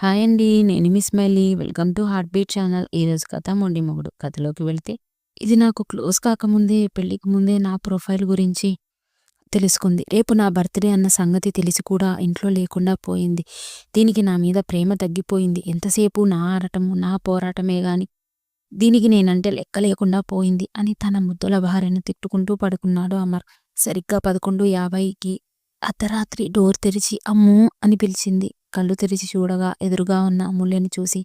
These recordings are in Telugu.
హాయ్ అండి. నేను miss Miley welcome to heart beat channel. ఈరోజు కథ మొండి మొగుడు. కథలోకి వెళ్తే ఇది నాకు క్లోజ్ కాకముందే పెళ్ళికి ముందే నా ప్రొఫైల్ గురించి తెలుసుకుంది. రేపు నా బర్త్‌డే అన్న సంగతి తెలిసి కూడా ఇంట్లో లేకుండా పోయింది. దీనికి నా మీద ప్రేమ తగ్గిపోయింది. ఎంతసేపు నా ఆరాటము, నా పోరాటమే గాని దీనికి నేనంటే లెక్క లేకుండా పోయింది అని తన ముద్దుల భార్యను తిట్టుకుంటూ పడుకున్నాడు అమర్. సరిగ్గా పదకొండు యాభైకి అర్ధరాత్రి డోర్ తెరిచి అమ్మూ అని పిలిచింది. కళ్ళు తెరిచి చూడగా ఎదురుగా ఉన్న అమూల్యని చూసి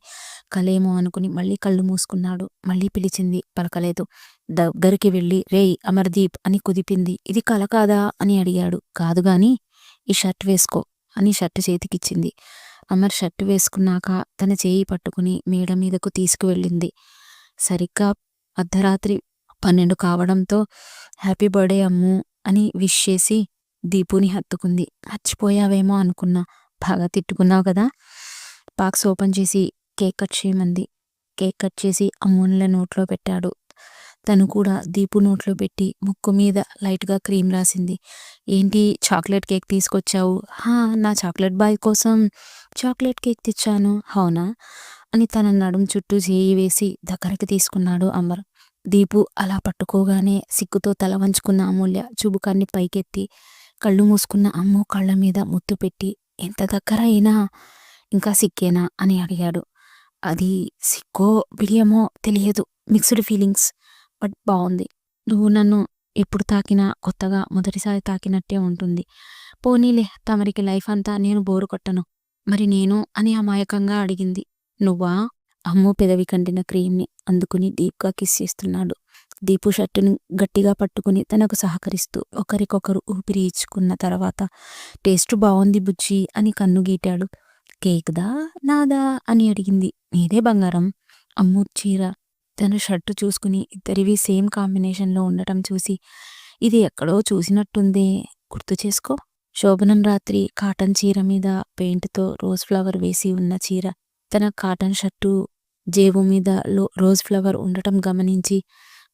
కలేమో అనుకుని మళ్ళీ కళ్ళు మూసుకున్నాడు. మళ్ళీ పిలిచింది. పలకలేదు. దగ్గరికి వెళ్ళి రేయ్ అమర్దీప్ అని కుదిపింది. ఇది కల కాదా అని అడిగాడు. కాదుగాని ఈ షర్ట్ వేసుకో అని షర్ట్ చేతికిచ్చింది. అమర్ షర్ట్ వేసుకున్నాక తన చేయి పట్టుకుని మేడ మీదకు తీసుకువెళ్ళింది. సరిగ్గా అర్ధరాత్రి పన్నెండు కావడంతో హ్యాపీ బర్త్డే అమ్ము అని విష్ చేసి దీపుని హత్తుకుంది. మర్చిపోయావేమో అనుకున్నా. బాగా తిట్టుకున్నావు కదా బాక్స్ ఓపెన్ చేసి కేక్ కట్ చేయమంది. కేక్ కట్ చేసి అమూల్య నోట్లో పెట్టాడు. తను కూడా దీపు నోట్లో పెట్టి ముక్కు మీద లైట్‌గా క్రీమ్ రాసింది. ఏంటి చాక్లెట్ కేక్ తీసుకొచ్చావు? హా! నా చాక్లెట్ బాయ్ కోసం చాక్లెట్ కేక్ తెచ్చాను. అవునా? అని తన నడుం చుట్టూ చేయి వేసి దగ్గరికి తీసుకున్నాడు అమర్. దీపు అలా పట్టుకోగానే సిగ్గుతో తల వంచుకున్న అమూల్య చుబుకాన్ని పైకెత్తి కళ్ళు మూసుకున్న అమ్ము కళ్ళ మీద ముద్దు పెట్టి ఎంత దగ్గర అయినా ఇంకా సిగ్గేనా అని అడిగాడు. అది సిగ్గో బిడియమో తెలియదు. Mixed feelings. బట్ బాగుంది నువ్వు నన్ను ఎప్పుడు తాకినా కొత్తగా మొదటిసారి తాకినట్టే ఉంటుంది. పోనీలే తమరికి లైఫ్ అంతా నేను బోరు కొట్టను. మరి నేను అని అమాయకంగా అడిగింది. నువ్వా? అమ్ము పెదవి కంటిన క్రీమ్‌ని అందుకుని డీప్‌గా కిస్ చేస్తున్నాడు. దీపు షర్టును గట్టిగా పట్టుకుని తనకు సహకరిస్తూ ఒకరికొకరు ఊపిరి ఇచ్చుకున్న తర్వాత టేస్ట్ బాగుంది బుజ్జి అని కన్ను గీటాడు. కేక్‌దా? నాదా? అని అడిగింది. నీదే బంగారం. అమ్ము చీర, తన షర్టు చూసుకుని ఇద్దరివి సేమ్ కాంబినేషన్‌లో ఉండటం చూసి ఇది ఎక్కడో చూసినట్టుందే గుర్తు చేసుకో. శోభనం రాత్రి కాటన్ చీర మీద పెయింట్‌తో రోజ్ ఫ్లవర్ వేసి ఉన్న చీర, తన కాటన్ షర్టు జేబు మీద రోజ్ ఫ్లవర్ ఉండటం గమనించి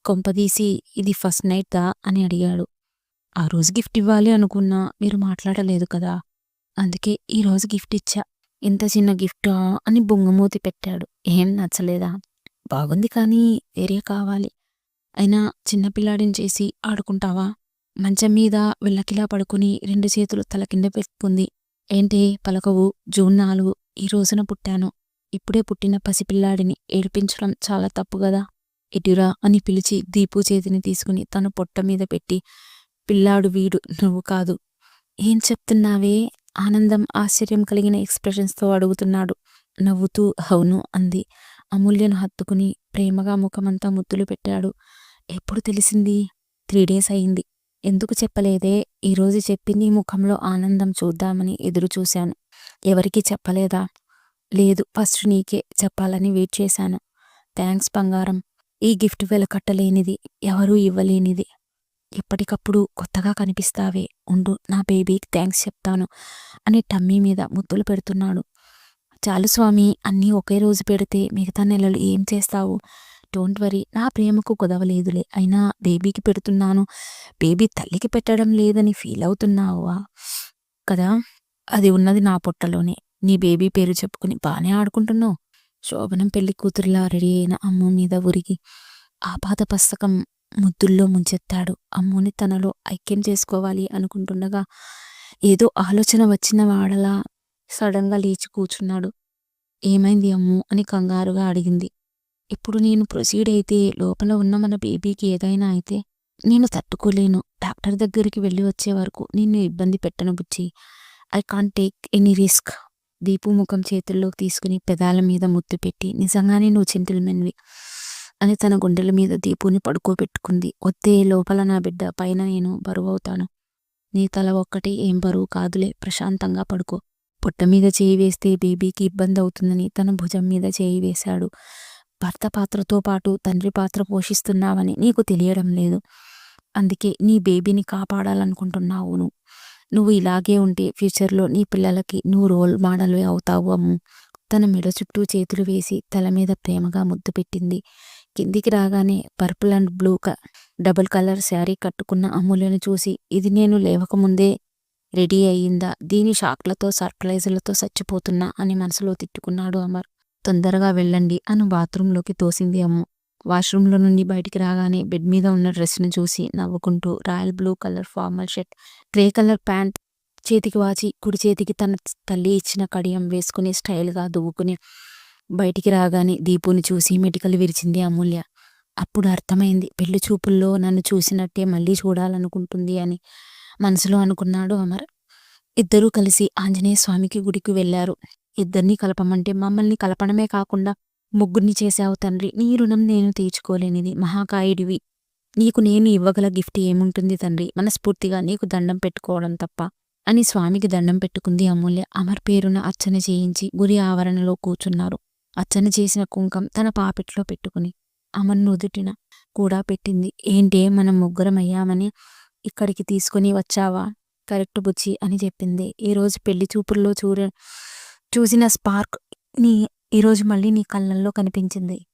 కొంపదీసి ఇది ఫస్ట్ నైట్‌దా అని అడిగాడు. ఆ రోజు గిఫ్ట్ ఇవ్వాలి అనుకున్నా మీరు మాట్లాడలేదు కదా! అందుకే ఈరోజు గిఫ్ట్ ఇచ్చా. ఇంత చిన్న గిఫ్టా అని బొంగమూతి పెట్టాడు. ఏం నచ్చలేదా? బాగుంది కానీ వేరే కావాలి. అయినా చిన్న పిల్లాడిని చేసి ఆడుకుంటావా? మంచం మీద వెళ్ళకిలా పడుకుని రెండు చేతులు తల కింద పెట్టుకుంది. ఏంటి పలకవు? జూన్ నాలుగు ఈ రోజున పుట్టాను. ఇప్పుడే పుట్టిన పసిపిల్లాడిని ఏడిపించడం చాలా తప్పు కదా ఇటురా అని పిలిచి దీపు చేతిని తీసుకుని తన పొట్ట మీద పెట్టి పిల్లాడు వీడు నువ్వు కాదు. ఏం చెప్తున్నావే? ఆనందం, ఆశ్చర్యం కలిగిన ఎక్స్‌ప్రెషన్స్‌తో అడుగుతున్నాడు. నవ్వుతూ అవును అంది. అమూల్యను హత్తుకుని ప్రేమగా ముఖమంతా ముద్దులు పెట్టాడు. ఎప్పుడు తెలిసింది? త్రీ డేస్ అయింది. ఎందుకు చెప్పలేదే? ఈరోజు చెప్పి నీ ముఖంలో ఆనందం చూద్దామని ఎదురు చూశాను. ఎవరికీ చెప్పలేదా? లేదు ఫస్ట్ నీకే చెప్పాలని వెయిట్ చేశాను. థ్యాంక్స్ బంగారం. ఈ గిఫ్ట్ వెలకట్టలేనిది. ఎవరూ ఇవ్వలేనిది. ఎప్పటికప్పుడు కొత్తగా కనిపిస్తావే. ఉండు నా బేబీకి థ్యాంక్స్ చెప్తాను అని టమ్మీ మీద ముద్దులు పెడుతున్నాడు. చాలు స్వామి అన్నీ ఒకే రోజు పెడితే మిగతా నెలలు ఏం చేస్తావు? డోంట్ వరీ నా ప్రేమకు కుదవలేదులే. అయినా బేబీకి పెడుతున్నాను. బేబీ తల్లికి పెట్టడం లేదని ఫీల్ అవుతున్నావా కదా! అది ఉన్నది నా పొట్టలోనే. నీ బేబీ పేరు చెప్పుకుని బాగానే ఆడుకుంటున్నావు. శోభనం పెళ్ళి కూతురులా రెడీ అయిన అమ్ము మీద ఉరిగి ఆపాత పుస్తకం ముద్దుల్లో ముంచెత్తాడు. అమ్ముని తనలో ఐక్యం చేసుకోవాలి అనుకుంటుండగా ఏదో ఆలోచన వచ్చిన వాడలా సడన్‌గా లేచి కూర్చున్నాడు. ఏమైంది అమ్ము అని కంగారుగా అడిగింది. ఇప్పుడు నేను ప్రొసీడ్ అయితే లోపల ఉన్న మన బేబీకి ఏదైనా అయితే నేను తట్టుకోలేను. డాక్టర్ దగ్గరికి వెళ్ళి వచ్చే వరకు నిన్ను ఇబ్బంది పెట్టను Buchi I can't take any risk. Deepu ముఖం చేతుల్లోకి తీసుకుని పెదాల మీద ముద్దు పెట్టి నిజంగానే నువ్వు జెంటిల్‌మెన్‌వి అని తన గుండెల మీద దీపుని పడుకోబెట్టుకుంది. వద్దే లోపల నా బిడ్డ పైన నేను బరువవుతాను. నీ తల ఒక్కటి ఏం బరువు కాదులే ప్రశాంతంగా పడుకో. పొట్ట మీద చేయి వేస్తే బేబీకి ఇబ్బంది అవుతుందని తన భుజం మీద చేయి వేశాడు. భర్త పాత్రతో పాటు తండ్రి పాత్ర పోషిస్తున్నావని నీకు తెలియడం లేదు. అందుకే నీ బేబీని కాపాడాలనుకుంటున్నావు నువ్వు. నువ్వు ఇలాగే ఉంటే ఫ్యూచర్‌లో నీ పిల్లలకి నువ్వు రోల్ మోడల్ అవుతావు అమ్ము. తన మెడ చుట్టూ చేతులు వేసి తల మీద ప్రేమగా ముద్దు పెట్టింది. కిందికి రాగానే పర్పుల్ అండ్ బ్లూ క డబుల్ కలర్ శారీ కట్టుకున్న అమూల్యను చూసి ఇది నేను లేవకముందే రెడీ అయ్యిందా దీని షాక్లతో సర్ప్రైజులతో చచ్చిపోతున్నా అని మనసులో తిట్టుకున్నాడు అమర్ తొందరగా వెళ్ళండి అని బాత్రూంలోకి తోసింది అమ్ము వాష్రూమ్లో నుండి బయటికి రాగానే బెడ్ మీద ఉన్న డ్రెస్ను చూసి నవ్వుకుంటూ royal blue colour formal shirt grey colour pant చేతికి వాచి కుడి చేతికి తన తల్లి ఇచ్చిన కడియం వేసుకుని స్టైల్గా దువ్వుకుని బయటికి రాగానే దీపుని చూసి మెటికలు విరిచింది అమూల్య. అప్పుడు అర్థమైంది పెళ్ళి చూపుల్లో నన్ను చూసినట్టే మళ్ళీ చూడాలనుకుంటుంది అని మనసులో అనుకున్నాడు అమర్. ఇద్దరూ కలిసి ఆంజనేయ స్వామికి గుడికి వెళ్ళారు ఇద్దరిని కలపమంటే మమ్మల్ని కలపడమే కాకుండా ముగ్గురిని చేశావు తండ్రి. నీ రుణం నేను తీర్చుకోలేనిది. మహాకాయుడివి. నీకు నేను ఇవ్వగల గిఫ్ట్ ఏముంటుంది తండ్రి? మనస్ఫూర్తిగా నీకు దండం పెట్టుకోవడం తప్ప. అని స్వామికి దండం పెట్టుకుంది అమూల్య. అమర్ పేరున అర్చన చేయించి గురి ఆవరణలో కూర్చున్నారు. అర్చన చేసిన కుంకం తన పాపెట్లో పెట్టుకుని అమర్ నుదుటిన కూడా పెట్టింది. ఏంటే మనం ముగ్గురం అయ్యామని ఇక్కడికి తీసుకుని వచ్చావా? కరెక్ట్ బుచ్చి అని చెప్పింది. ఈరోజు పెళ్ళి చూపుల్లో చూర చూసిన స్పార్క్ నీ ఈరోజు మళ్ళీ నీ కళ్ళల్లో కనిపించింది.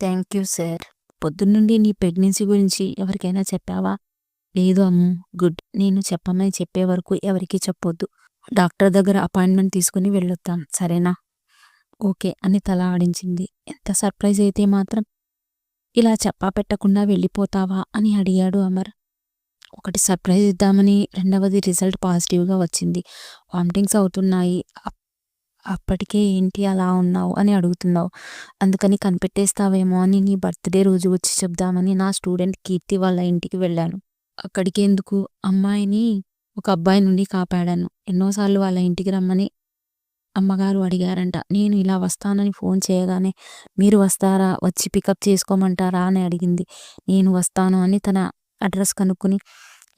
Thank you sir. పొద్దున్నుండి నీ ప్రెగ్నెన్సీ గురించి ఎవరికైనా చెప్పావా? లేదు అమ్ము గుడ్. నేను చెప్పమని చెప్పే వరకు ఎవరికీ చెప్పొద్దు. డాక్టర్ దగ్గర అపాయింట్మెంట్ తీసుకుని వెళ్ళొద్దాం సరేనా? ఓకే అని తల ఆడించింది. ఎంత సర్ప్రైజ్ అయితే మాత్రం ఇలా చెప్పా పెట్టకుండా వెళ్ళిపోతావా అని అడిగాడు అమర్. ఒకటి సర్ప్రైజ్ ఇద్దామని రెండవది రిజల్ట్ పాజిటివ్గా వచ్చింది. వామిటింగ్స్ అవుతున్నాయి. అప్పటికే ఏంటి అలా ఉన్నావు అని అడుగుతున్నావు. అందుకని కనిపెట్టేస్తావేమో అని నీ బర్త్డే రోజు వచ్చి చెప్దామని నా స్టూడెంట్ కీర్తి వాళ్ళ ఇంటికి వెళ్ళాను. అక్కడికి ఎందుకు? అమ్మాయిని ఒక అబ్బాయి నుండి కాపాడాను. ఎన్నోసార్లు వాళ్ళ ఇంటికి రమ్మని అమ్మగారు అడిగారంట. నేను ఇలా వస్తానని ఫోన్ చేయగానే మీరు వస్తారా? వచ్చి పికప్ చేసుకోమంటారా? అని అడిగింది. నేను వస్తాను అని తన అడ్రస్ కనుక్కొని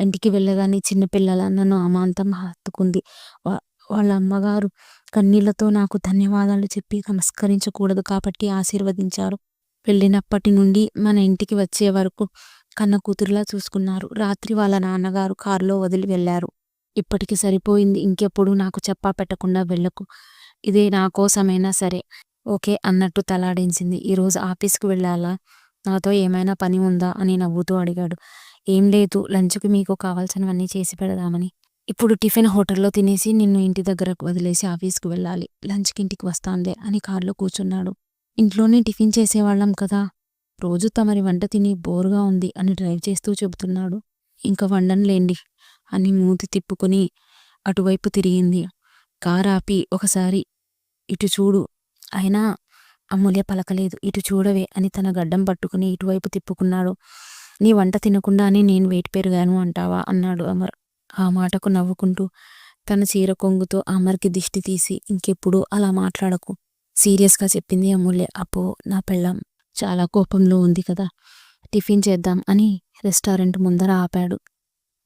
ఇంటికి వెళ్ళగానే చిన్నపిల్లల నన్ను అమాంతం హత్తుకుంది. వాళ్ళ అమ్మగారు కన్నీళ్ళతో నాకు ధన్యవాదాలు చెప్పి నమస్కరించకూడదు కాబట్టి ఆశీర్వదించారు. వెళ్ళినప్పటి నుండి మన ఇంటికి వచ్చే వరకు కన్న కూతురులా చూసుకున్నారు. రాత్రి వాళ్ళ నాన్నగారు కారులో వదిలి వెళ్ళారు. ఇప్పటికి సరిపోయింది. ఇంకెప్పుడు నాకు చెప్పా పెట్టకుండా వెళ్ళకు. ఇదే నా కోసమైనా సరే. ఓకే అన్నట్టు తలాడించింది. ఈరోజు ఆఫీస్కి వెళ్ళాలా? నాతో ఏమైనా పని ఉందా? అని నవ్వుతూ అడిగాడు. ఏం లేదు. లంచ్కి మీకు కావాల్సినవన్నీ చేసి పెడదామని. ఇప్పుడు టిఫిన్ హోటల్లో తినేసి నిన్ను ఇంటి దగ్గరకు వదిలేసి ఆఫీస్కి వెళ్ళాలి. లంచ్కి ఇంటికి వస్తానులే అని కారులో కూర్చున్నాడు. ఇంట్లోనే టిఫిన్ చేసేవాళ్ళం కదా. రోజు తమరి వంట తిని బోరుగా ఉంది అని డ్రైవ్ చేస్తూ చెబుతున్నాడు. ఇంకా వండనులేండి అని మూతి తిప్పుకొని అటువైపు తిరిగింది. కారు ఆపి ఒకసారి ఇటు చూడు. అయినా అమూల్య పలకలేదు. ఇటు చూడవే అని తన గడ్డం పట్టుకుని ఇటువైపు తిప్పుకున్నాడు. నీ వంట తినకుండానే నేను వెయిట్ పెరిగాను అంటావా? అన్నాడు అమర్. ఆ మాటకు నవ్వుకుంటూ తన చీర కొంగుతో అమర్కి దిష్టి తీసి ఇంకెప్పుడు అలా మాట్లాడకు. సీరియస్గా చెప్పింది అమూల్య. అపో నా పెళ్ళం. చాలా కోపంలో ఉంది కదా. టిఫిన్ చేద్దాం అని రెస్టారెంట్ ముందర ఆపాడు.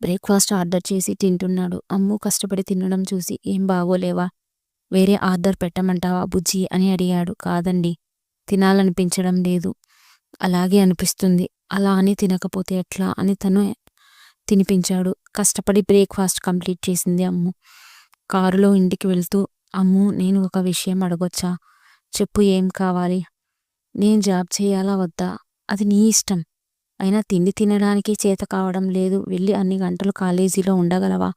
బ్రేక్ఫాస్ట్ ఆర్డర్ చేసి తింటున్నాడు. అమ్ము కష్టపడి తినడం చూసి ఏం బాగోలేవా? వేరే ఆర్డర్ పెట్టమంటావా బుజ్జి అని అడిగాడు. కాదండి తినాలనిపించడం లేదు. అలాగే అనిపిస్తుంది. అలా అని తినకపోతే ఎట్లా అని తను తినిపించాడు. కష్టపడి బ్రేక్ఫాస్ట్ కంప్లీట్ చేసింది అమ్ము. కారులో ఇంటికి వెళ్తూ అమ్ము నేను ఒక విషయం అడగొచ్చా? చెప్పు ఏం కావాలి? నేను జాబ్ చేయాలా వద్దా? అది నీ ఇష్టం. అయినా తిండి తినడానికి చేత కావడం లేదు. వెళ్ళి అన్ని గంటలు కాలేజీలో ఉండగలవా?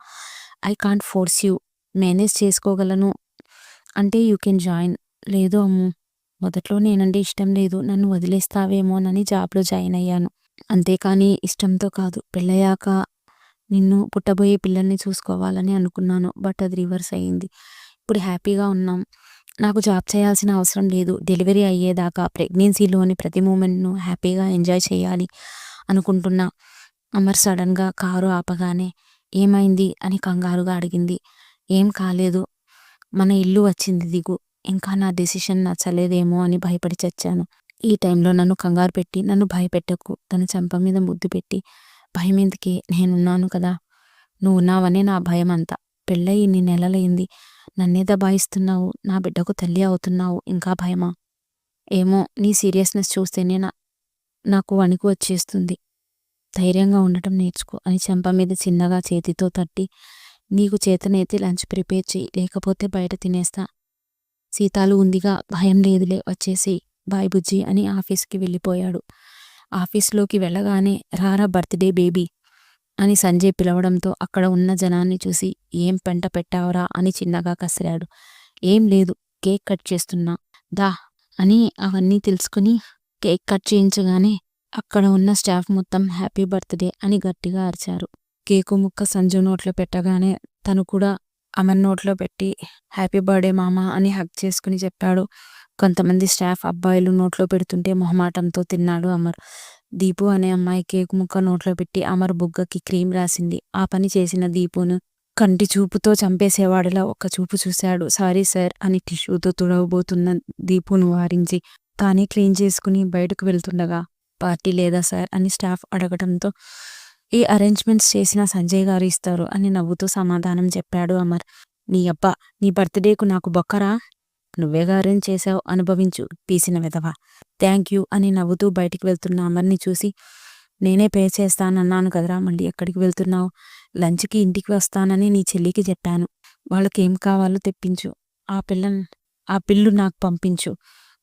I can't force you. Manage చేసుకోగలను. అంటే యూ కెన్ జాయిన్. లేదు అమ్ము. మొదట్లో నేనంటే ఇష్టం లేదు. నన్ను వదిలేస్తావేమోనని జాబ్లో జాయిన్ అయ్యాను. అంతేకాని ఇష్టంతో కాదు. పెళ్ళయ్యాక నిన్ను పుట్టబోయే పిల్లల్ని చూసుకోవాలని అనుకున్నాను బట్ అది రివర్స్ అయ్యింది. ఇప్పుడు హ్యాపీగా ఉన్నాం. నాకు జాబ్ చేయాల్సిన అవసరం లేదు. డెలివరీ అయ్యేదాకా ప్రెగ్నెన్సీలోని ప్రతి మూమెంట్ను హ్యాపీగా ఎంజాయ్ చేయాలి అనుకుంటున్నా. అమర్ సడన్గా కారు ఆపగానే ఏమైంది అని కంగారుగా అడిగింది. ఏం కాలేదు. మన ఇల్లు వచ్చింది దిగు. ఇంకా నా డెసిషన్ నచ్చలేదేమో అని భయపడి చచ్చాను. ఈ టైంలో నన్ను కంగారు పెట్టి నన్ను భయపెట్టకు తన చెంప మీద ముద్దు పెట్టి భయం ఎందుకే? నేనున్నాను కదా. నువ్వు ఉన్నావనే నా భయం అంతా. పెళ్ళయి ఇన్ని నెలలైంది. నన్నే దబాయిస్తున్నావు. నా బిడ్డకు తల్లి అవుతున్నావు. ఇంకా భయమా? ఏమో నీ సీరియస్నెస్ చూస్తేనే నా నాకు వణుకు వచ్చేస్తుంది. ధైర్యంగా ఉండటం నేర్చుకో అని చెంప మీద చిన్నగా చేతితో తట్టి నీకు చేతనైతే లంచ్ ప్రిపేర్ చేయి లేకపోతే బయట తినేస్తా. సీతాలు ఉందిగా. భయం లేదులే. వచ్చేసి బాయ్ బుజ్జి అని ఆఫీస్కి వెళ్ళిపోయాడు. ఆఫీస్లోకి వెళ్ళగానే రారా బర్త్డే బేబీ అని సంజయ్ పిలవడంతో అక్కడ ఉన్న జనాన్ని చూసి ఏం పెంట పెట్టావరా అని చిన్నగా కసిరాడు. ఏం లేదు కేక్ కట్ చేస్తున్నా. దా అని అవన్నీ తెలుసుకుని కేక్ కట్ చేయించగానే అక్కడ ఉన్న స్టాఫ్ మొత్తం హ్యాపీ బర్త్డే అని గట్టిగా అరిచారు. కేకు ముక్క సంజు నోట్లో పెట్టగానే తను కూడా అమర్ నోట్లో పెట్టి హ్యాపీ బర్త్డే మామ అని హక్ చేసుకుని చెప్పాడు. కొంతమంది స్టాఫ్ అబ్బాయిలు నోట్లో పెడుతుంటే మొహమాటంతో తిన్నాడు అమర్. దీపు అనే అమ్మాయి కేక్ ముక్క నోట్లో పెట్టి అమర్ బుగ్గకి క్రీమ్ రాసింది. ఆ పని చేసిన దీపును కంటి చూపుతో చంపేసేవాడిలా ఒక్క చూపు చూశాడు. సారీ సార్ అని టిష్యూతో తుడవబోతున్న దీపును వారించి తానే క్లీన్ చేసుకుని బయటకు వెళ్తుండగా పార్టీ లేదా సార్ అని స్టాఫ్ అడగడంతో ఈ అరేంజ్మెంట్స్ చేసిన సంజయ్ గారు ఇస్తారు అని నవ్వుతూ సమాధానం చెప్పాడు అమర్. నీ అబ్బా నీ బర్త్డేకు నాకు బొక్కరా? నువ్వేగా అరేంజ్ చేశావు అనుభవించు పీసిన విధవ. థ్యాంక్ యూ అని నవ్వుతూ బయటికి వెళ్తున్న అమర్ని చూసి నేనే పే చేస్తానన్నాను కదరా మళ్ళీ ఎక్కడికి వెళ్తున్నావు? లంచ్కి ఇంటికి వస్తానని నీ చెల్లికి చెప్పాను. వాళ్ళకి ఏం కావాలో తెప్పించు. ఆ పిల్ల ఆ పిల్లు నాకు పంపించు.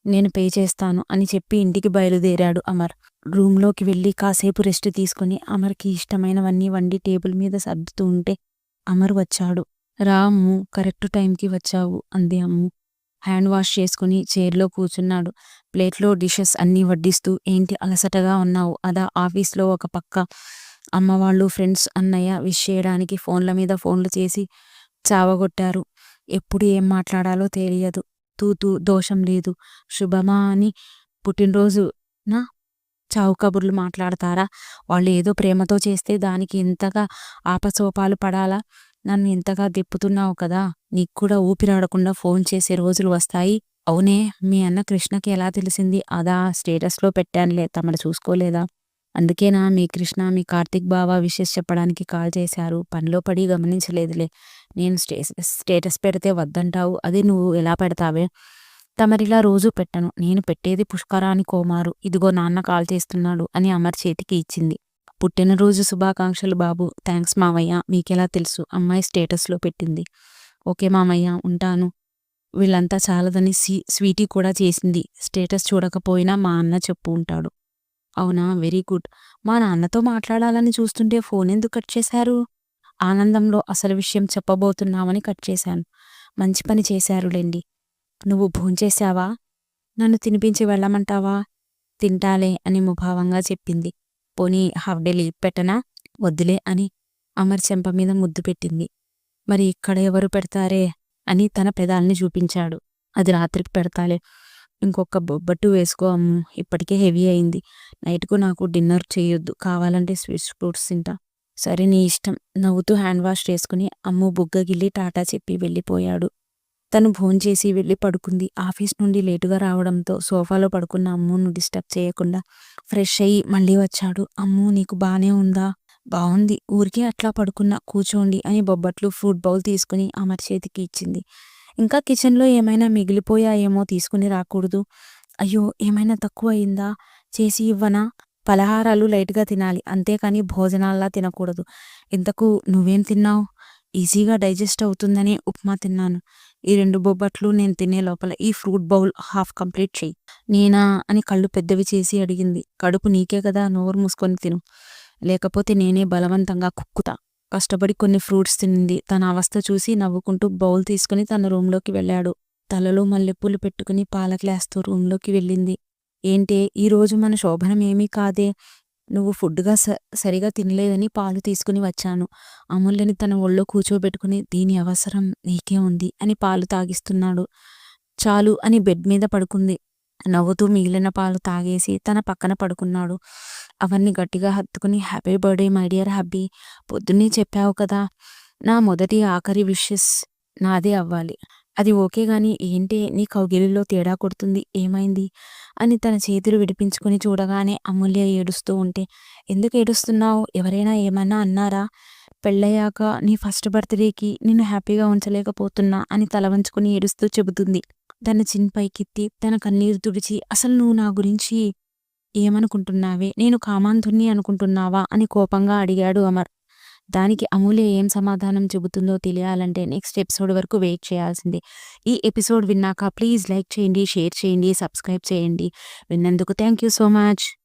నేను పే చేస్తాను అని చెప్పి ఇంటికి బయలుదేరాడు అమర్. రూమ్లోకి వెళ్ళి కాసేపు రెస్ట్ తీసుకుని అమర్కి ఇష్టమైనవన్నీ వండి టేబుల్ మీద సర్దుతూ ఉంటే అమర్ వచ్చాడు. రా అమ్ము కరెక్ట్ టైంకి వచ్చావు అంది అమ్ము. హ్యాండ్ వాష్ చేసుకుని చైర్లో కూర్చున్నాడు. ప్లేట్లో డిషెస్ అన్నీ వడ్డిస్తూ ఏంటి అలసటగా ఉన్నావు? అదా ఆఫీస్లో ఒక పక్క అమ్మవాళ్ళు ఫ్రెండ్స్ అన్నయ్య విష్ చేయడానికి ఫోన్ల మీద ఫోన్లు చేసి చావగొట్టారు. ఎప్పుడు ఏం మాట్లాడాలో తెలియదు. తూతూ దోషం లేదు. శుభమా అని పుట్టినరోజు నా చావు కబుర్లు మాట్లాడతారా? వాళ్ళు ఏదో ప్రేమతో చేస్తే దానికి ఇంతగా ఆపసోపాలు పడాలా? నన్ను ఇంతగా దిప్పుతున్నావు కదా నీకు కూడా ఊపిరాడకుండా ఫోన్ చేసే రోజులు వస్తాయి. అవునే మీ అన్న కృష్ణకి ఎలా తెలిసింది? అదా స్టేటస్లో పెట్టానులే తమరు చూసుకోలేదా? అందుకేనా మీ కృష్ణ మీ కార్తిక్ బావ విషెస్ చెప్పడానికి కాల్ చేశారు. పనిలో పడి గమనించలేదులే. నేను స్టే స్టేటస్ పెడితే వద్దంటావు. అది నువ్వు ఎలా పెడతావే? తమరిలా రోజు పెట్టను. నేను పెట్టేది పుష్కరాని కోమారు. ఇదిగో నాన్న కాల్ చేస్తున్నాడు అని అమర్ చేతికి ఇచ్చింది. పుట్టినరోజు శుభాకాంక్షలు బాబు. థ్యాంక్స్ మావయ్య మీకెలా తెలుసు? అమ్మాయి స్టేటస్లో పెట్టింది. ఓకే మామయ్య ఉంటాను. వీళ్ళంతా చాలదని సీ స్వీటీ కూడా చేసింది. స్టేటస్ చూడకపోయినా మా అన్న చెప్పు ఉంటాడు. అవునా? Very good. మా నాన్నతో మాట్లాడాలని చూస్తుంటే ఫోన్ ఎందుకు కట్ చేశారు? ఆనందంలో అసలు విషయం చెప్పబోతున్నామని కట్ చేశాను. మంచి పని చేశారులేండి. నువ్వు భోంచేశావా నన్ను తినిపించి వెళ్ళమంటావా? తింటాలే అని ముభావంగా చెప్పింది. పోనీ హాఫ్ డే లీవ్ పెట్టనా? వద్దులే అని అమర్ చెంప మీద ముద్దు పెట్టింది. మరి ఇక్కడ ఎవరు పెడతారే అని తన పెదాల్ని చూపించాడు. అది రాత్రికి పెడతాలే. ఇంకొక బొబ్బట్టు వేసుకో అమ్ము. ఇప్పటికే హెవీ అయింది. నైట్కు నాకు డిన్నర్ చేయొద్దు. కావాలంటే స్వీట్స్ ఫ్రూట్స్ తింటా. సరే నీ ఇష్టం. నవ్వుతూ హ్యాండ్ వాష్ చేసుకుని అమ్ము బుగ్గగిల్లి టాటా చెప్పి వెళ్ళిపోయాడు. తను భోంచేసి వెళ్ళి పడుకుంది. ఆఫీస్ నుండి లేటుగా రావడంతో సోఫాలో పడుకున్న అమ్మును డిస్టర్బ్ చేయకుండా ఫ్రెష్ అయ్యి మళ్ళీ వచ్చాడు. అమ్ము నీకు బానే ఉందా? బాగుంది ఊరికే అట్లా పడుకున్నా కూర్చోండి అని బొబ్బట్లు ఫ్రూట్ బౌల్ తీసుకుని అమర్ చేతికి ఇచ్చింది. ఇంకా కిచెన్లో ఏమైనా మిగిలిపోయాయేమో తీసుకుని రాకూడదు. అయ్యో ఏమైనా తక్కువ అయిందా చేసి ఇవ్వనా? పలహారాలు లైట్గా తినాలి. అంతేకాని భోజనాల్లా తినకూడదు. ఇంతకు నువ్వేం తిన్నావు? ఈజీగా డైజెస్ట్ అవుతుందని ఉప్మా తిన్నాను. ఈ రెండు బొబ్బట్లు నేను తినే లోపల ఈ ఫ్రూట్ బౌల్ హాఫ్ కంప్లీట్ చెయ్యి. నేనా అని కళ్ళు పెద్దవి చేసి అడిగింది. కడుపు నీకే కదా నోరు మూసుకొని తిను. లేకపోతే నేనే బలవంతంగా కుక్కుతా. కష్టపడి కొన్ని ఫ్రూట్స్ తినింది. తన అవస్థ చూసి నవ్వుకుంటూ బౌల్ తీసుకుని తన రూంలోకి వెళ్ళాడు. తలలో మల్లెపూలు పెట్టుకుని పాల గ్లాస్తో రూంలోకి వెళ్ళింది. ఏంటే ఈరోజు మన శోభనం ఏమీ కాదే? నువ్వు ఫుడ్గా స సరిగా తినలేదని పాలు తీసుకుని వచ్చాను. అమూల్యని తన ఒళ్ళో కూర్చోబెట్టుకుని దీని అవసరం నీకే ఉంది అని పాలు తాగిస్తున్నాడు. చాలు అని బెడ్ మీద పడుకుంది. నవ్వుతూ మిగిలిన పాలు తాగేసి తన పక్కన పడుకున్నాడు. అవన్నీ గట్టిగా హత్తుకుని happy birthday my dear happy పొద్దున్నే చెప్పావు కదా నా మొదటి ఆఖరి విషెస్ నాదే అవ్వాలి. అది ఓకే గాని ఏంటి నీ కౌగిలిలో తేడా కొడుతుంది? ఏమైంది? అని తన చేతులు విడిపించుకుని చూడగానే అమూల్య ఏడుస్తూ ఉంటే ఎందుకు ఏడుస్తున్నావు? ఎవరైనా ఏమన్నా అన్నారా? పెళ్ళయ్యాక నీ ఫస్ట్ బర్త్డేకి నిన్ను హ్యాపీగా ఉంచలేకపోతున్నా అని తల వంచుకుని ఏడుస్తూ చెబుతుంది. తన చిన్ పైకెత్తి తన కన్నీరు తుడిచి అసలు నువ్వు నా గురించి ఏమనుకుంటున్నావే? నేను కామాంధుణ్ణి అనుకుంటున్నావా? అని కోపంగా అడిగాడు అమర్. దానికి అమూల్య ఏం సమాధానం చెబుతుందో తెలియాలంటే నెక్స్ట్ ఎపిసోడ్ వరకు వెయిట్ చేయాల్సిందే. ఈ ఎపిసోడ్ విన్నాక ప్లీజ్ లైక్ చేయండి షేర్ చేయండి సబ్స్క్రైబ్ చేయండి. విన్నందుకు థ్యాంక్ యూ సో మచ్.